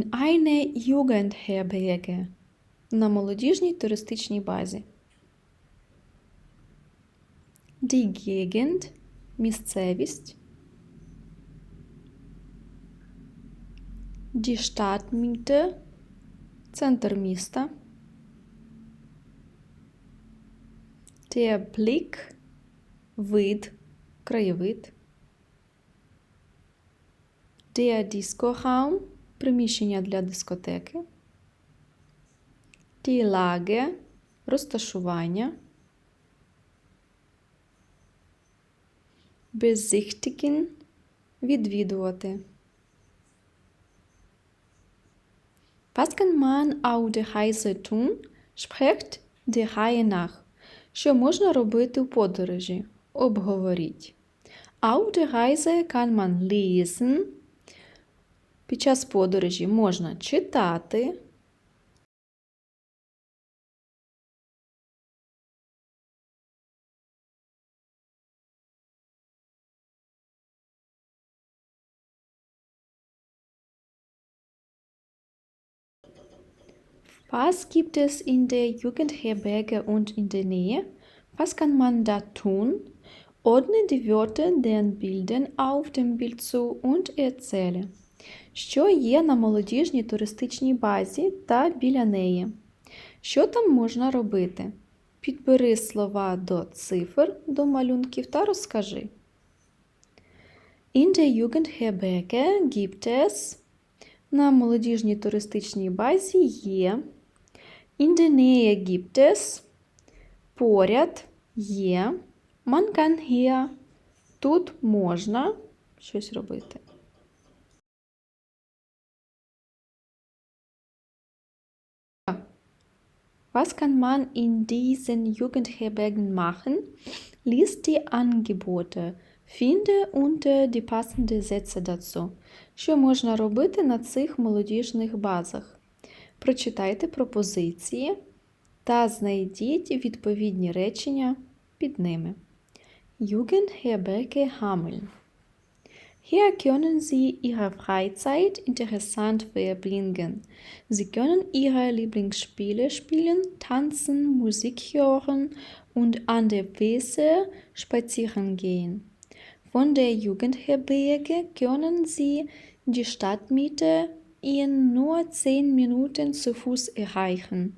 in eine Jugendherberge на молодіжній туристичній базі. Die Gegend – місцевість. Die Stadtmitte – центр міста. Der Blick – вид, краєвид. Der Discoraum – приміщення для дискотеки. Die Lage – розташування. Besichtigen – відвідувати. Was kann man auf der Reise tun? Sprecht die Reihe nach. Що можна робити у подорожі? Обговоріть. Auf der Reise kann man lesen. Під час подорожі можна читати. Was gibt es in der Jugendherberge und in der Nähe? Was kann man da tun? Ordne die Wörter den Bildern auf dem Bild zu und erzähle. Що є на молодіжній туристичній базі та біля неї? Що там можна робити? Підбери слова до цифр, до малюнків та розкажи. In der Jugendherberge gibt es на молодіжній туристичній базі є. In der Nähe gibt es поряд є. Man kann hier тут можна щось робити. Was kann man in diesen Jugendherbergen machen? Lies die Angebote. Finde unter die passenden Sätze dazu. Що можна робити на цих молодіжних базах? Прочитайте пропозиції та знайдіть відповідні речення під ними. Jugendherberge Hameln. Hier können Sie Ihre Freizeit interessant verbringen. Sie können Ihre Lieblingsspiele spielen, tanzen, Musik hören und an der Weser spazieren gehen. Von der Jugendherberge können Sie die Stadtmitte in nur 10 Minuten zu Fuß erreichen.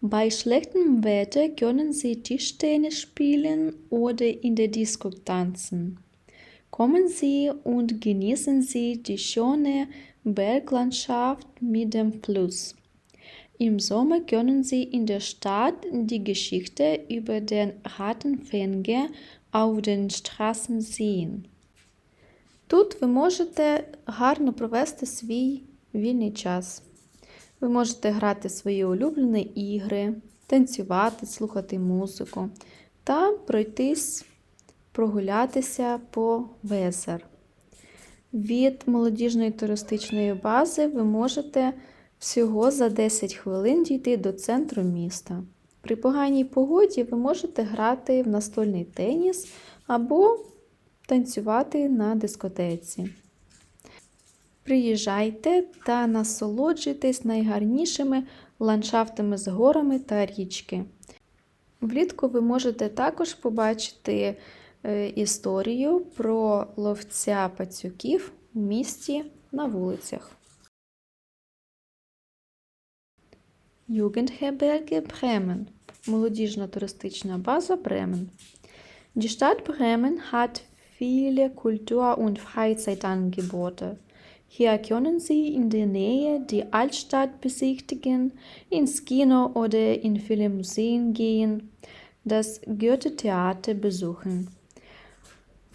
Bei schlechtem Wetter können Sie Tischtennis spielen oder in der Disco tanzen. Kommen Sie und genießen Sie die schöne Berglandschaft mit dem Fluss. Im Sommer können Sie in der Stadt die Geschichte über den Rattenfänger auf den Straßen sehen. Тут ви можете гарно провести свій вільний час. Ви можете грати свої улюблені ігри, танцювати, слухати музику та пройтись, прогулятися по везер. Від молодіжної туристичної бази ви можете всього за 10 хвилин дійти до центру міста. При поганій погоді ви можете грати в настольний теніс або танцювати на дискотеці. Приїжджайте та насолоджуйтесь найгарнішими ландшафтами з горами та річки. Влітку ви можете також побачити історію про ловця пацюків у місті на вулицях. Jugendherberge Bremen. Молодіжна туристична база Bremen. Die Stadt Bremen hat viele Kultur- und Freizeitangebote. Hier können Sie in der Nähe die Altstadt besichtigen, ins Kino oder in viele Museen gehen, das Goethe-Theater besuchen.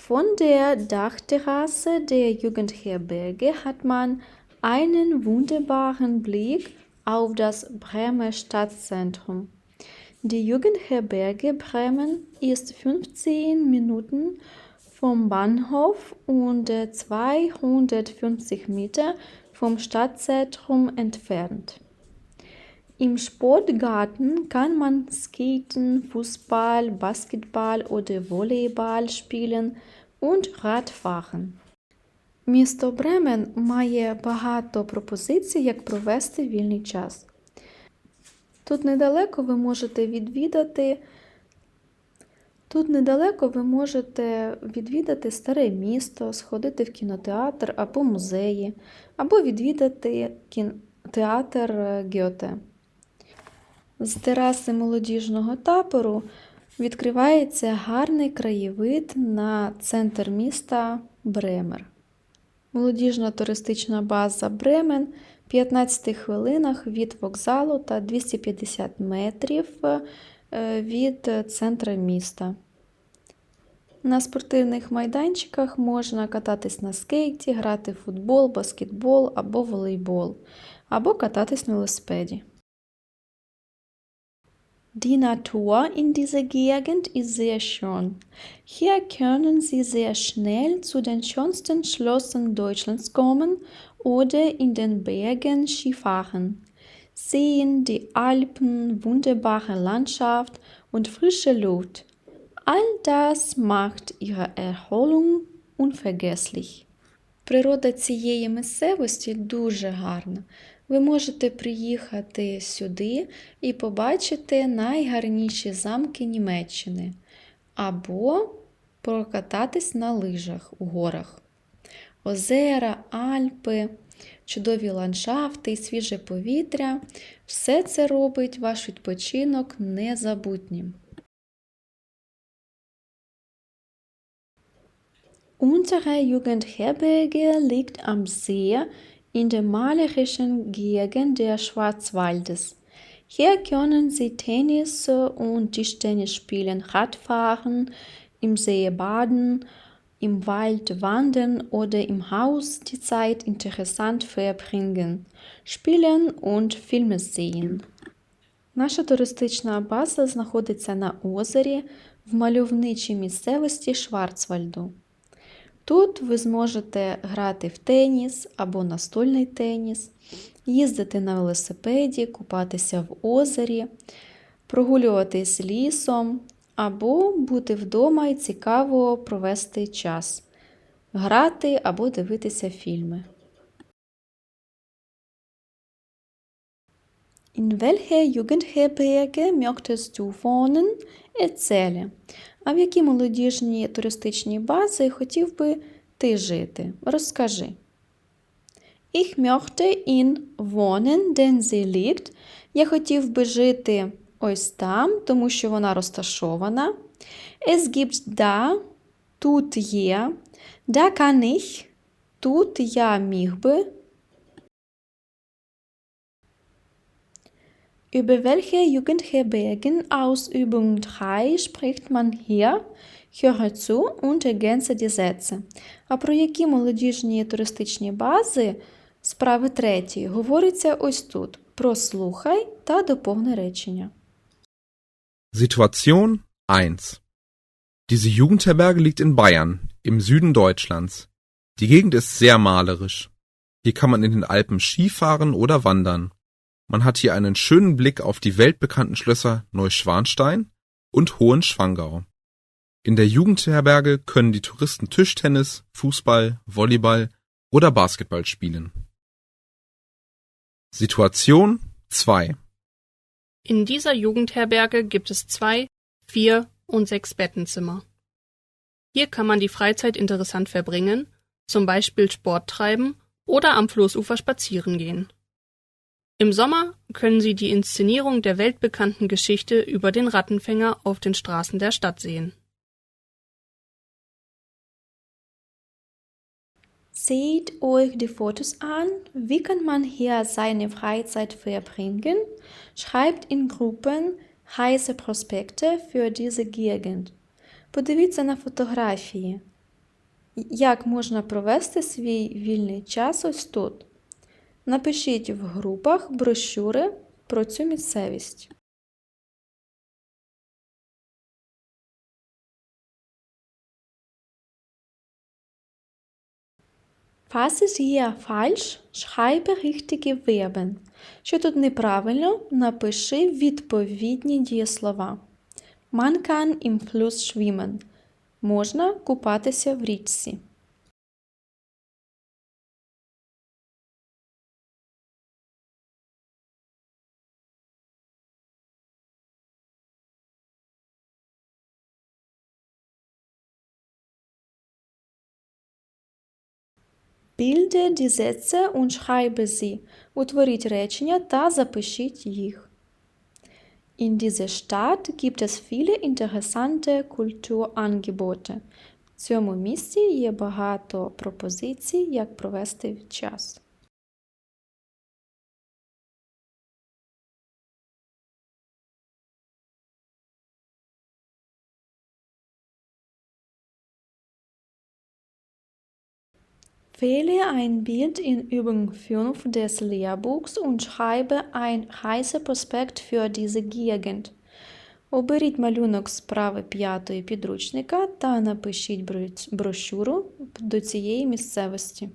Von der Dachterrasse der Jugendherberge hat man einen wunderbaren Blick auf das Bremer Stadtzentrum. Die Jugendherberge Bremen ist 15 Minuten vom Bahnhof und 250 Meter vom Stadtzentrum entfernt. Im Sportgarten kann man Skaten, Fußball, Basketball oder Volleyball spielen und Radfahren. Місто Бремен має багато пропозицій, як провести вільний час. Тут недалеко ви можете відвідати. Тут недалеко ви можете відвідати старе місто, сходити в кінотеатр або музеї, або відвідати кін... театр Гьоте. З тераси молодіжного табору відкривається гарний краєвид на центр міста Бремер. Молодіжна туристична база Бремен в 15 хвилинах від вокзалу та 250 метрів від центра міста. На спортивних майданчиках можна кататись на скейті, грати в футбол, баскетбол або волейбол, або кататись на велосипеді. Die Natur in dieser Gegend ist sehr schön. Hier können Sie sehr schnell zu den schönsten Schlössern Deutschlands kommen oder in den Bergen Skifahren. Sehen die Alpen, wunderbare Landschaft und frische Luft. All das macht Ihre Erholung unvergesslich. Природа цієї місцевості дуже гарна. Ви можете приїхати сюди і побачити найгарніші замки Німеччини, або прокататись на лижах у горах. Озера, Альпи, чудові ландшафти і свіже повітря все це робить ваш відпочинок незабутнім. Unsere Jugendherberge liegt am See in der malerischen Gegend der Schwarzwaldes. Hier können Sie Tennis und Tischtennis spielen, Radfahren, im See baden, im Wald wandern oder im Haus die Zeit interessant verbringen, spielen und Filme sehen. Наша туристична база знаходиться на озері в мальовничій місцевості Шварцвальду. Тут ви зможете грати в теніс або настольний теніс, їздити на велосипеді, купатися в озері, прогулюватись лісом, або бути вдома і цікаво провести час, грати або дивитися фільми. In welcher Jugendherberge möchtest du wohnen? Erzähle. А в якій молодіжній туристичній базі хотів би ти жити? Розкажи. Ich möchte in wohnen, denn sie liegt. Я хотів би жити ось там, тому що вона розташована. Es gibt da, тут є. Da kann ich, тут я міг би. Über welche Jugendherbergen-Ausübung 3 spricht man hier? Höre zu und ergänze die Sätze. А про які молодіжні туристичні бази справи третьої говориться ось тут. Прослухай та доповни речення. Situation 1 Diese Jugendherberge liegt in Bayern, im Süden Deutschlands. Die Gegend ist sehr malerisch. Hier kann man in den Alpen Skifahren oder wandern. Man hat hier einen schönen Blick auf die weltbekannten Schlösser Neuschwanstein und Hohenschwangau. In der Jugendherberge können die Touristen Tischtennis, Fußball, Volleyball oder Basketball spielen. Situation 2 In dieser Jugendherberge gibt es zwei, vier und sechs Bettenzimmer. Hier kann man die Freizeit interessant verbringen, zum Beispiel Sport treiben oder am Flussufer spazieren gehen. Im Sommer können Sie die Inszenierung der weltbekannten Geschichte über den Rattenfänger auf den Straßen der Stadt sehen. Seht euch die Fotos an. Wie kann man hier seine Freizeit verbringen? Schreibt in Gruppen Reiseprospekte für diese Gegend. Подивіться на фотографії. Як можна провести свій вільний час ось тут? Напишіть в групах брошюри про цю місцевість. Was ist hier falsch? Schreibe richtige Verben. Що тут неправильно, напиши відповідні дієслова. Man kann im Fluss schwimmen. Можна купатися в річці. Bilde die Sätze und schreibe sie. Утворіть речення та запишіть їх. In dieser Stadt gibt es viele interessante Kulturangebote. В цьому місті є багато пропозицій, як провести час. Wähle ein Bild in Übung 5 des Lehrbuchs und schreibe ein Reiseprospekt für diese Gegend. Оберіть малюнок справи п'ятої підручника та напишіть брошуру до цієї місцевості.